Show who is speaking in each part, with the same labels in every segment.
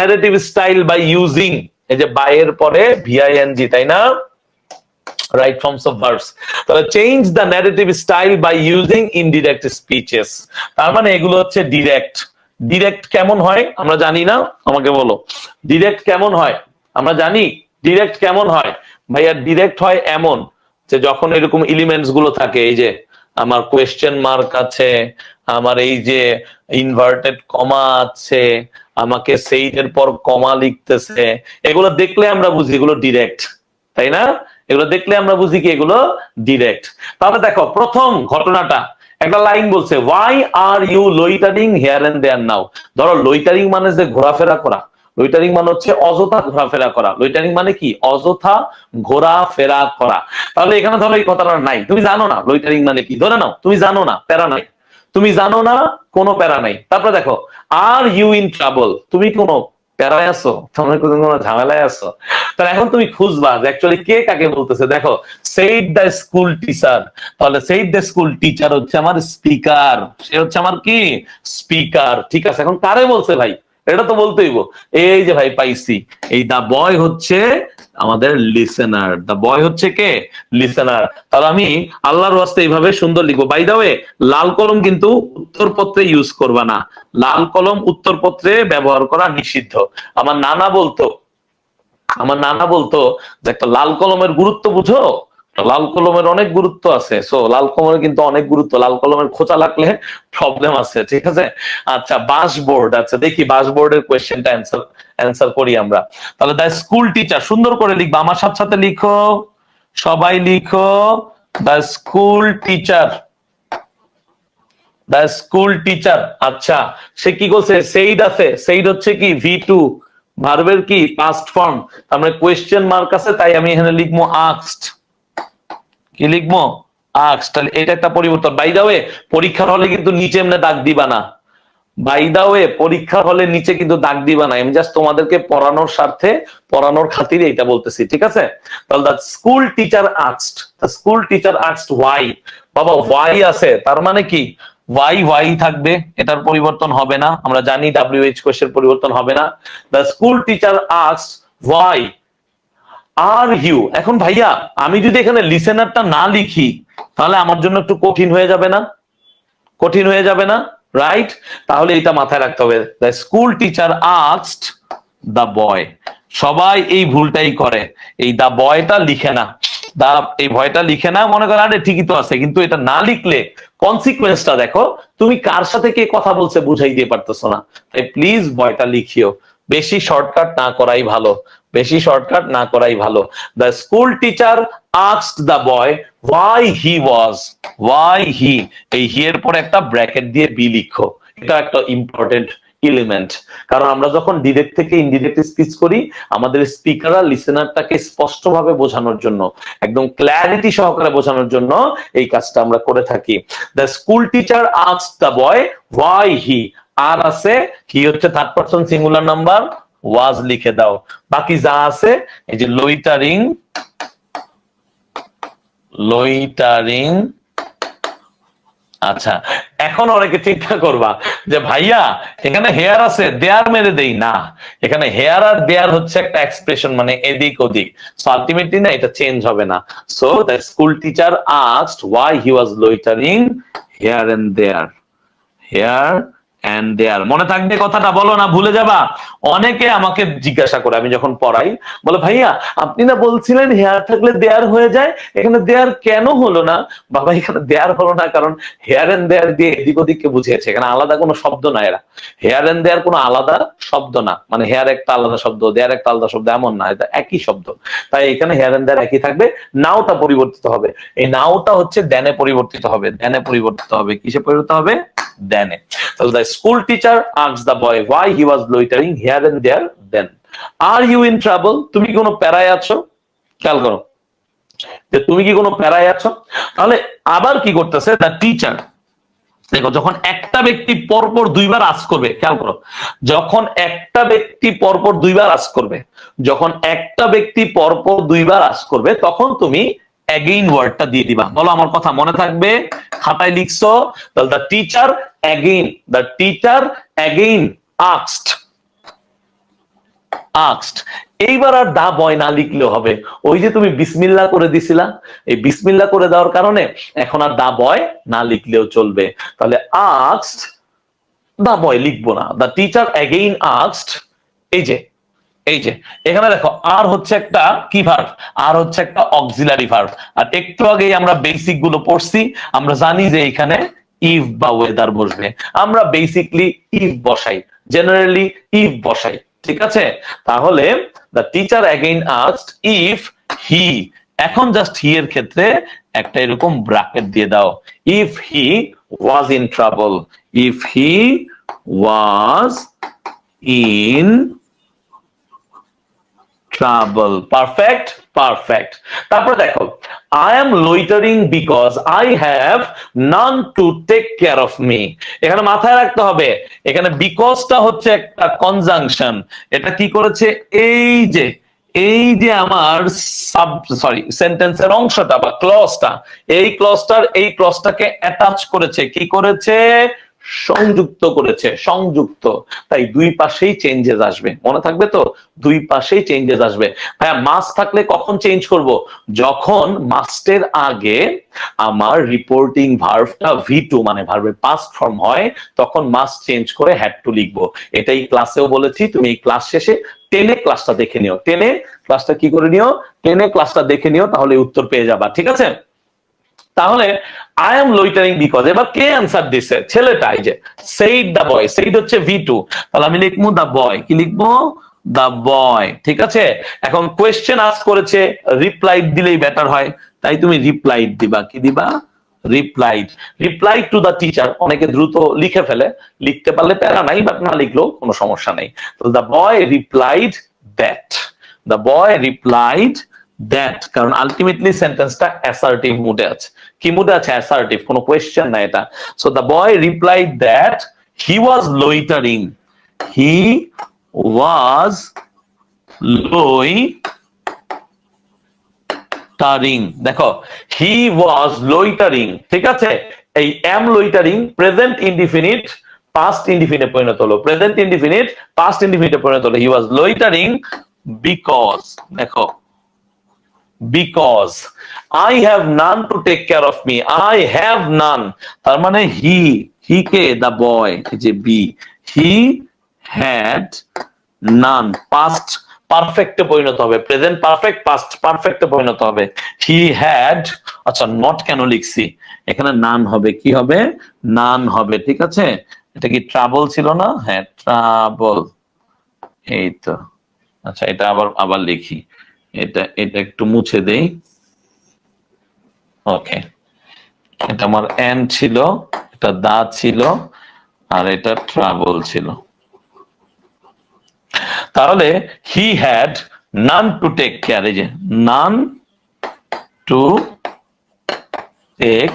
Speaker 1: narrative style by using, এই যে by পরে ভিআইএনজি তাই না? রাইট ফর্মস অফ ভার্বস তাহলে change the narrative style by using indirect speeches তার মানে এগুলো হচ্ছে ডিরেক্ট ডিরেক্ট কেমন হয়? আমরা জানি না? আমাকে বলো। ডিরেক্ট কেমন হয়? আমরা জানি? ডিরেক্ট কেমন হয়? ভাইয়া ডিরেক্ট হয় এমন যে যখন এরকম এলিমেন্টসগুলো থাকে, এই যে আমার কোয়েশ্চেন মার্ক আছে আমার এই যে ইনভার্টেড কমা আছে, আমাকে সেইটের পর কমা লিখতেছে, এগুলো দেখলে আমরা বুঝি এগুলো ডিরেক্ট তাই না? এগুলো দেখলে আমরা বুঝি কি এগুলো ডিরেক্ট তাহলে দেখো, প্রথম ঘটনাটা, একটা লাইন বলছে why are you loitering here and there now ধরো লোইটারিং মানে যে ঘোরাফেরা করা লোইটারিং মানে হচ্ছে অযথা ঘোরাফেরা করা লোইটারিং মানে কি? অযথা ঘোরাফেরা করা। তাহলে এখানে ধরো এই কথাটা নাই, তুমি জানো না লোইটারিং মানে কি? ধরে নাও, তুমি জানো না, প্যারা নাই। তুমি জানো না, কোনো প্যারা নাই। তারপরে দেখো, আর ইউ ইন ট্রাবল তুমি কোন প্যারায় আছো? তোমার কোনো ঝামেলায় আছো? তাহলে এখন তুমি খুঁজবা যে অ্যাকচুয়ালি কে কাকে বলতেছে। দেখো সেইড দ্য স্কুল টিচার তাহলে সেইড দ্য স্কুল টিচার হচ্ছে আমার স্পিকার সে হচ্ছে আমার কি? স্পিকার ঠিক আছে, এখন কারে বলছে ভাই? এটা তো বলতেই এই যে ভাই পাইছি, এই দা বয় হচ্ছে আমাদের লিসেনার দা বয় হচ্ছে কে? লিসেনার তাহলে আমি আল্লাহর ওয়াস্তে এইভাবে সুন্দর লিখব। বাই দা ওয়ে লাল কলম কিন্তু উত্তরপত্রে ইউজ করবা না। লাল কলম উত্তরপত্রে ব্যবহার করা নিষিদ্ধ। আমার নানা বলতো, আমার নানা বলতো যে একটা লাল কলমের গুরুত্ব বুঝো? লাল কলমের অনেক গুরুত্ব আছে। সো লাল কলমের কিন্তু অনেক গুরুত্ব। লাল কলমের খোঁচা লাগলে প্রবলেম আছে, ঠিক আছে? আচ্ছা বাস বোর্ড আচ্ছা দেখি বাস বোর্ডের কোয়েশ্চেনটা অ্যান্সার অ্যান্সার করি আমরা। তাহলে দ্য স্কুল টিচার সুন্দর করে লিখবা। আমার সাথে সাথে লিখো। সবাই লিখো। The school teacher the school teacher আচ্ছা সে কি করছে? সেইড আছে। সেইড হচ্ছে কি? ভি টু ভার্বের কি? পাস্ট ফর্ম তার মানে কোয়েশ্চেন মার্ক আছে, তাই আমি এখানে লিখব আক্সড কি লিখব? আক্স। তাহলে এটা একটা পরিবর্তন। বাই দা ওয়ে পরীক্ষার হলে কিন্তু নিচে এমনি দাগ দিবা না। বাই দা ওয়ে পরীক্ষার হলে নিচে কিন্তু দাগ দিবা না। আমি জাস্ট তোমাদেরকে পড়ানোর স্বার্থে, পড়ানোর খাতিরে এটা বলতেছি, ঠিক আছে? তাহলে the school teacher আক্সড the school teacher আক্সড ওয়াই বাবা ওয়াই আছে? তার মানে কি? ওয়াই ওয়াই থাকবে? এটার পরিবর্তন হবে না। আমরা জানি ডাব্লিউএইচ কোশ্চেন পরিবর্তন হবে না। দ্য স্কুল টিচার আক্সড ওয়াই আর ইউ এখন ভাইয়া, আমি যদি এখানে লিসেনারটা না লিখি, তাহলে আমার জন্য একটু কঠিন হয়ে যাবে না? কঠিন হয়ে যাবে না? রাইট তাহলে এটা মাথায় রাখতে হবে। School teacher asked the boy সবাই এই ভুলটাই করে। এই দা বয়টা লিখে না। দা এই ভয়টা লিখে না, মনে করেন আরে, ঠিকই তো আছে। কিন্তু এটা না লিখলে কনসিকুয়েন্সটা দেখো, তুমি কার সাথে কে কথা বলছে বুঝাই দিয়ে পারতেছো না। তাই প্লিজ বয়টা লিখিও। বেশি শর্টকাট না করাই ভালো। বেশি শর্টকাট না করাই ভালো। The school teacher asked the boy why he was why he এই হি এর পর একটা ব্র্যাকেট দিয়ে বি লিখো। এটা একটা ইম্পর্টেন্ট এলিমেন্ট কারণ আমরা যখন ডিরেক্ট থেকে ইনডিরেক্ট স্পিচ করি, আমাদের স্পিকাররা লিসেনারটাকে স্পষ্টভাবে বোঝানোর জন্য, একদম ক্ল্যারিটি সহকারে বোঝানোর জন্য এই কাজটা আমরা করে থাকি। The school teacher ask the boy why he আর আছে হি হচ্ছে third person singular number was লিখে দাও। বাকি যা আছে, এই যে লইটারিং লইটারিং আচ্ছা এখন অনেকে চিন্তা করবা যে, ভাইয়া, এখানে হেয়ার আছে, দেয়ার মেরে দেই। না, এখানে হেয়ার আর দেয়ার হচ্ছে একটা এক্সপ্রেশন মানে এদিক ওদিক। সো আলটিমেটলি না, এটা চেঞ্জ হবে না। So the school teacher asked why he was loitering here and there. Here and there মনে থাকবে কথাটা, বলো না, ভুলে যাবা। অনেকে আমাকে জিজ্ঞাসা করে, আমি যখন পড়াই, বলে, ভাইয়া, আপনি না বলছিলেন হেয়ার থাকলে দেয়ার হয়ে যায়, এখানে দেয়ার কেন হলো না? বাবা, এখানে দেয়ার হলো না, কারণ হেয়ার এন্ড দেয়ার দিয়ে এদিক ওদিককে বুঝিয়েছে। এখানে আলাদা কোনো শব্দ না এরা। হেয়ার এন্ড দেয়ার কোনো আলাদা শব্দ না। মানে হেয়ার একটা আলাদা শব্দ দেয়ার একটা আলাদা শব্দ, এমন না, এটা একই শব্দ। তাই এখানে হেয়ার এন্ড দেয়ার একই থাকবে নাওটা পরিবর্তিত হবে। এই নাওটা হচ্ছে দেনে পরিবর্তিত হবে। দেনে পরিবর্তিত হবে। কিসে পরিবর্তিত হবে? দেনে তাহলে the school teacher ask the boy why he was loitering here and there then are you in trouble তুমি কোনো প্যারায় আছো খেয়াল করো যে তুমি কি কোনো প্যারায় আছো তাহলে আবার কি করতেছে দ্য টিচার দেখো যখন একটা ব্যক্তি পরপর দুইবার আস করবে খেয়াল করো যখন একটা ব্যক্তি পরপর দুইবার আস করবে যখন একটা ব্যক্তি পরপর দুইবার আস করবে তখন তুমি অ্যাগেইন ওয়ার্ডটা দিয়ে দিবা। বলো আমার কথা মনে থাকবে? খাতায় লিখছো, তাহলে the teacher again the teacher again asked আক্সড এইবার আর দা বয় না লিখলেও হবে। ওই যে তুমি বিসমিল্লা করে দিছিলা, এই বিসমিল্লা করে দেওয়ার কারণে এখন আর দা বয় না লিখলেও চলবে। তাহলে আক্সড দা বয় লিখব না। দা টিচার অ্যাগেইন আক্সড এই যে এই যে, এখানে দেখো আর হচ্ছে একটা কি ভার্ভ আর হচ্ছে একটা অক্সিলারি ভার্ভ আর একটু আগেই আমরা বেসিকগুলো পড়ছি, আমরা জানি যে এখানে ইফ বা ওয়েদার বসবে। আমরা বেসিকলি ইফ বসাই জেনারেলি ইফ বসাই, ঠিক আছে? তাহলে the teacher again asked if he এখন জাস্ট হি এর ক্ষেত্রে একটা এরকম ব্র্যাকেট দিয়ে দাও। If he was in trouble if he was in trouble perfect perfect তারপরে দেখো I am loitering because I have none to take care of me এখানে মাথায় রাখতে হবে, এখানে বিকজটা হচ্ছে একটা কনজাংশন এটা কি করেছে? এই যে এই যে আমার সাব সরি সেন্টেন্সের অংশটা বা ক্লজটা এই ক্লজটার এই ক্লজটাকে অ্যাটাচ করেছে। কি করেছে? সংযুক্ত করেছে, সংযুক্ত। তাই দুই পাশেই চেঞ্জেস আসবে। মনে থাকবে তো? দুই পাশেই চেঞ্জেস আসবে। হ্যাঁ মাস থাকলে কখন চেঞ্জ করব? যখন মাস্টের আগে আমার রিপোর্টিং ভার্ভটা ভি টু মানে ভার্ভের পাস্ট ফর্ম হয়, তখন মাস চেঞ্জ করে হ্যাড টু লিখব। এটাই ক্লাসেও বলেছি, তুমি এই ক্লাস শেষে টেনে ক্লাসটা দেখে নিও। টেনে ক্লাসটা কি করে নিও? টেনে ক্লাসটা দেখে নিও, তাহলে উত্তর পেয়ে যাবা। ঠিক আছে? তাহলে আই এম লোইটারিং বিকজ এবার কে অ্যান্সার দিছে? ছেলেটা, এই যে সেইড দা বয় সেইড হচ্ছে ভি টু তাহলে আমি লিখব দা বয় কি লিখব? দা বয় ঠিক আছে? এখন কোয়েশ্চেন আস করেছে রিপ্লাই দিলেই বেটার হয়। তাই তুমি রিপ্লাই দিবা। কি দিবা? Replied reply to the teacher অনেকে দ্রুত লিখে ফেলে। লিখতে পারলে প্যারা নাই বাট না লিখলেও কোনো সমস্যা নেই। তো the boy replied that the boy replied that কারণ আলটিমেটলি সেন্টেন্সটা অ্যাসার্টিভ মুডে আছে। কি মুডে আছে? অ্যাসার্টিভ কোনো কোয়েশ্চেন না এটা। So the boy replied that he was loitering he was loitering দেখো হি ওয়াজ লোইটারিং ঠিক আছে? এই am loitering present indefinite past indefinite পরিণত হলো। প্রেজেন্ট ইনডিফিনিট পাস্ট ইনডিফিনিটে পরিণত হলো। হি ওয়াজ লোইটারিং বিকজ দেখো because I have none to take care of me I have none তার মানে হি হি কে দ্য বয় যে বি হি হ্যাড নান পাস্ট পারফেক্টে পরিণত হবে। প্রেজেন্ট পারফেক্ট পাস্ট পারফেক্টে পরিণত হবে। হি হ্যাড আচ্ছা নট কেন লিখছি? এখানে নান হবে। কি হবে? নান হবে। ঠিক আছে? এটা কি ট্রাবল ছিল না? হ্যাঁ ট্রাবল এই তো। আচ্ছা এটা আবার আবার লিখি। এটা এটা একটু মুছে দেই। ওকে এটা আমার এন ছিল, এটা দা ছিল, আর এটা ট্রাবল ছিল। তাহলে he had none to take care এই যে none to take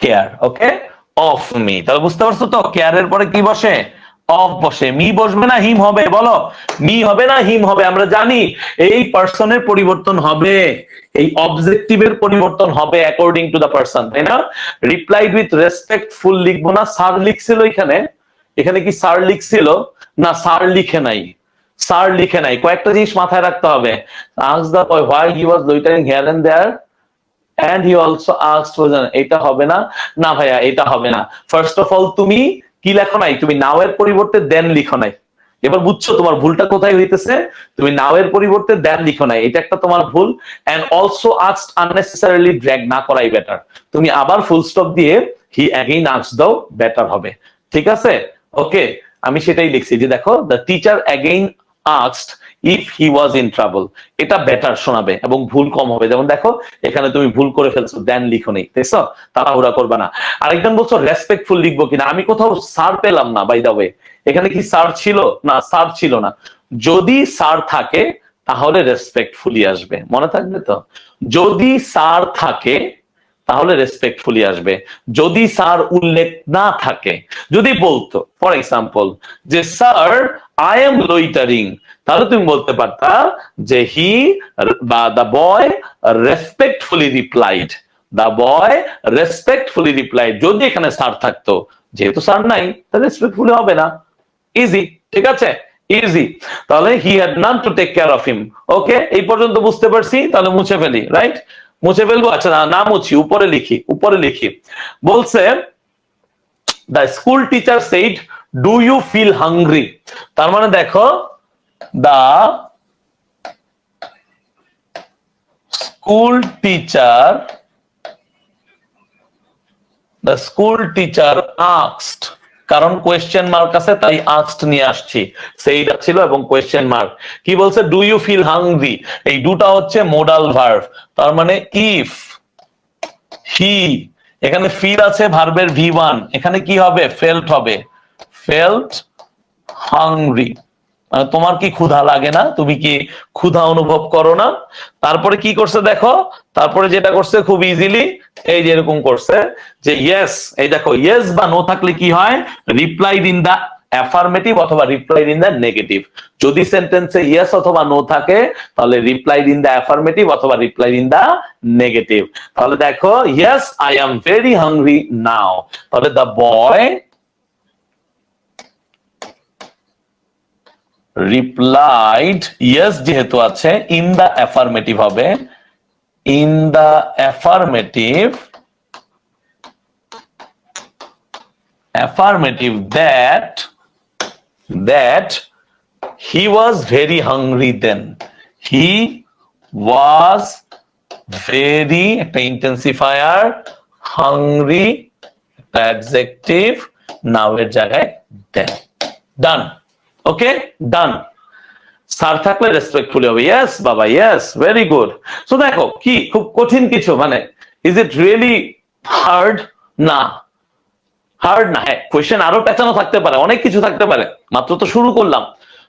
Speaker 1: care okay of me তাহলে বুঝতে পারছ তো? কেয়ারের পরে কি বসে? অফ বসে। মি বসবে না, হিম হবে, বলো। মি হবে না, হিম হবে, আমরা জানি। এই পার্সনের পরিবর্তন হবে। এই অবজেক্টিভের পরিবর্তন হবে অ্যাকর্ডিং টু দা পার্সন তাই না? রিপ্লাইড উইথ রেসপেক্টফুল লিখব না, স্যার লিখছিল এখানে। এখানে কি স্যার লিখছিল? না, স্যার লিখে নাই। স্যার লিখে নাই। কয়েকটা জিনিস মাথায় রাখতে হবে। Ask the why he was loitering here and there and he also for এটা হবে না? না ভাইয়া, এটা হবে না। ফার্স্ট অফ অল তুমি কি লেখো নাই? তুমি নাও এর পরিবর্তে দেন লিখো নাই। এবার বুঝছ তোমার ভুলটা কোথায় হইতেছে? তুমি নাও এর পরিবর্তে দেন লিখো নাই। এটা একটা তোমার ভুল and also asked unnecessarily drag না করাই বেটার তুমি আবার ফুল স্টপ দিয়ে হি অ্যাগেইন আস্ক দাও বেটার হবে। ঠিক আছে? ওকে আমি সেটাই লিখছি যে দেখো the teacher again asked if he was in trouble এটা বেটার শোনাবে এবং ভুল কম হবে। যেমন দেখো, এখানে তুমি ভুল করে ফেলছো দেন লিখো নেই দেখছ? তাড়াহুড়া করবে না। আরেকজন বলছো রেসপেক্টফুল লিখব কিনা? আমি কোথাও সার পেলাম না বাই দা ওয়ে এখানে কি সার ছিল? না সার ছিল না। যদি সার থাকে, তাহলে রেসপেক্টফুলি আসবে। মনে থাকবে তো? যদি সার থাকে, তাহলে রেসপেক্টফুলি আসবে। যদি স্যার উল্লেখ না থাকে, যদি বলতো ফর এক্সাম্পল যে স্যার আই এম লোইটারিং তাহলে তুমি বলতে পারতা যে হি বা the boy respectfully replied the boy respectfully replied যদি এখানে স্যার থাকতো, যেহেতু স্যার নাই তাহলে রেসপেক্টফুলি হবে না। ইজি ঠিক আছে? ইজি তাহলে he had none to take care of him okay এই পর্যন্ত বুঝতে পারছি, তাহলে মুছে ফেলি রাইট মুছে ফেলব? আচ্ছা না না মুছি, উপরে লিখি উপরে লিখি। বলছে the school teacher said do you feel hungry তার মানে দেখো the school teacher the school teacher আক্সড কারণ কোয়েশ্চেন মার্ক আছে, তাই আক্সড নিয়ে আসছি। সেইটা ছিল এবং কোয়েশ্চেন মার্ক কি বলছে? ডু ইউ ফিল হাংরি এই দুটা হচ্ছে মোডাল ভার্ভ তার মানে ইফ হি এখানে ফিল আছে ভার্বের ভি ওয়ান এখানে কি হবে? ফেল্ট হবে। ফেল্ট হাংরি মানে তোমার কি ক্ষুধা লাগে না? তুমি কি ক্ষুধা অনুভব করো না? তারপরে কি করছে দেখো? তারপরে যেটা করছে খুব ইজিলি এই যে এরকম করছে যে ইয়েস এই দেখো ইয়েস বা নো থাকলে কি হয়? রিপ্লাই ইন দা অ্যাফার্মেটিভ অথবা রিপ্লাই ইন দা নেগেটিভ যদি সেন্টেন্সে ইয়েস অথবা নো থাকে, তাহলে রিপ্লাই ইন দা অ্যাফার্মেটিভ অথবা রিপ্লাই ইন দা নেগেটিভ তাহলে দেখো yes I am very hungry now তাহলে দ্য বয় রিপ্লাইড ইয়েস যেহেতু আছে ইন দা অ্যাফার্মেটিভ হবে। In the affirmative affirmative that that he was very hungry then. He was very, একটা intensifier hungry adjective now এর জায়গায় then done okay done sir থাকলে respectfully হবে। Yes বাবা yes very good so দেখো, কি, খুব কঠিন কিছু মানে ইজ ইট রিয়েলি হার্ড না। হার্ড না হ্যাঁ কোয়েশ্চেন আরও পেঁচানো থাকতে পারে, অনেক কিছু থাকতে পারে। মাত্র তো শুরু করলাম।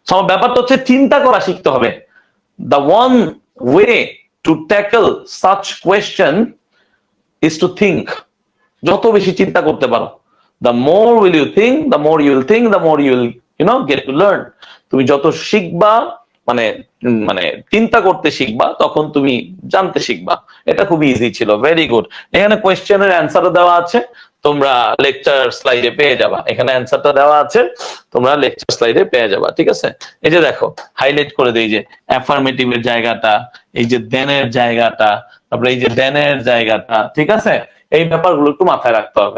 Speaker 1: সব ব্যাপারটা হচ্ছে চিন্তা করা শিখতে হবে। The one way to tackle such question is to think যত বেশি চিন্তা করতে পারো the more will you think the more you will think the more you you know get to learn তুমি যত শিখবা মানে মানে চিন্তা করতে শিখবা, তখন তুমি জানতে শিখবা। এটা খুবই ইজি ছিল ভেরি গুড এখানে কোয়েশ্চেনের অ্যান্সারও দেওয়া আছে। তোমরা লেকচার স্লাইডে পেয়ে যাবা। এখানে অ্যান্সারটা দেওয়া আছে। তোমরা লেকচার স্লাইডে পেয়ে যাবা, ঠিক আছে? এই যে দেখো হাইলাইট করে দেই যে অ্যাফার্মেটিভ এর জায়গাটা, এই যে দেনের জায়গাটা, তারপরে এই যে দেনের জায়গাটা, ঠিক আছে? এই ব্যাপারগুলো একটু মাথায় রাখতে হবে।